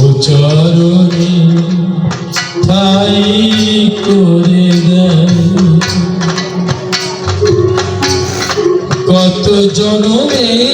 ও চরণে ঠাই করে দেয়। কত জনমে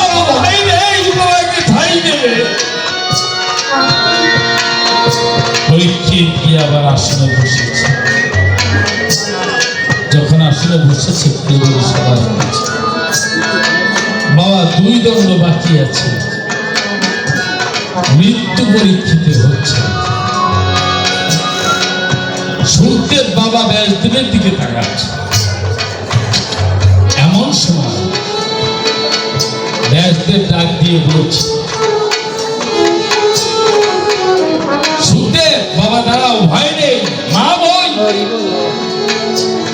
আবার আসনে বসেছে। যখন আসনে বসেছে বাবা, দুই দণ্ড বাকি আছে। মৃত্যু পরীক্ষিত হচ্ছে। সুখদেব বাবা ব্যাসদেবের দিকে তাকাচ্ছে। এমন সময় ব্যাসদেব ডাক দিয়ে বলছে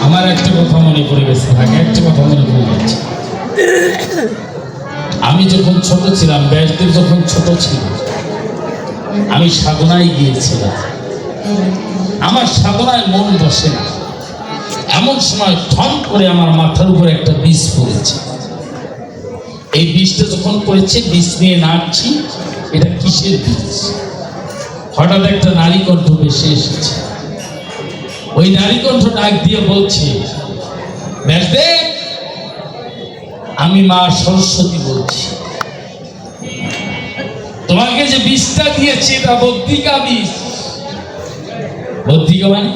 আমার একটা কথা মনে পড়ে গেছে আগে একটা কথা মনে পড়ে গেছে। আমি যখন ছোট ছিলাম, ব্যাসদেব যখন ছোট ছিল, আমি সাধনায় গিয়েছিলাম। আমার সাধনায় মন বসে না। এমন সময় ঠন করে আমার মাথার উপর একটা বিষ পড়েছে। এই বিষটা যখন পড়েছে, বিষ নিয়ে নাচছি এটা কিসের বীজ হঠাৎ একটা নারী কণ্ঠ ভেসে এসেছে। ওই নারী কণ্ঠ ডাক দিয়ে বলছে আমি মা সরস্বতী বলছি। তোমাকে যে বিষটা দিয়েছি এটা বদ্রিকা বিষ। বদ্রিকা মানে?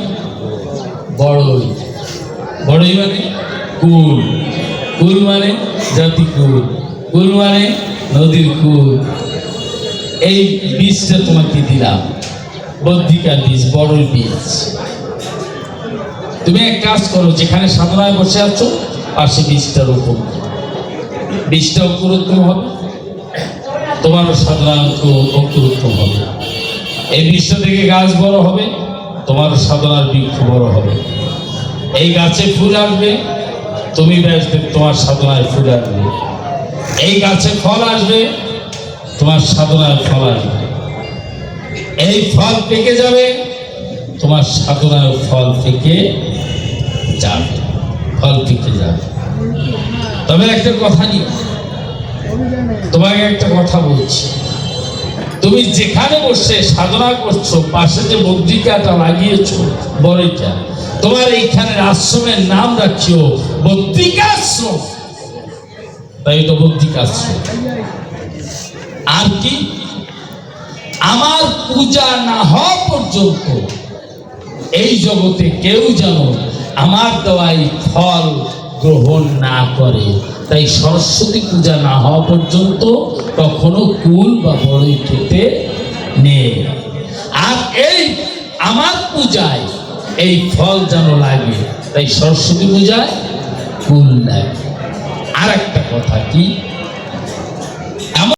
বড়ই। বড়ই মানে কুল। কুল মানে জাতি কুল। কুল মানে নদীর কুল। এই বীজটা তোমাকে দিলাম। বদ্রিকার বীজ বড়ই বীজ তুমি এক কাজ করো, যেখানে সাধনায় বসে আছো, পাশে বীজটা রোপণ। বীজটা অঙ্কুরোত্তম হবে, তোমারও সাধনা অঙ্ক- অঙ্কুরোত্তম হবে। এই বীজটা থেকে গাছ বড় হবে তোমার সাধনার বৃক্ষ বড় হবে। এই গাছে ফুল আসবে, তুমি তোমার সাধনায় ফুল আসবে। এই গাছে ফল আসবে, তোমার সাধনায় ফল আসবে। এই ফল পেকে যাবে, তোমার সাধনায় ফল পেকে যাবে ফল পেকে যাবে তবে একটা কথা নিয়ে, তোমাকে একটা কথা বলছি। তুমি যেখানে বসে সাধনা করছ, পাশে যে বদ্রিকাটা লাগিয়েছো, বড়ইটা, তোমার এইখানের আশ্রমের নাম রাখিও বদ্রিকাশ্রম তাই তো বদ্রিকাশ্রম আর কি? আমার পূজা না হওয়া পর্যন্ত এই জগতে কেউ যেন আমার দেওয়াই ফল গ্রহণ না করে। তাই সরস্বতী পূজা না হওয়া পর্যন্ত কখনো কুল বা বড়ই খেতে নেই। আর এই আমার পূজায় এই ফল যেন লাগে, তাই সরস্বতী পূজায় কুল লাগে। আর একটা কথা কি?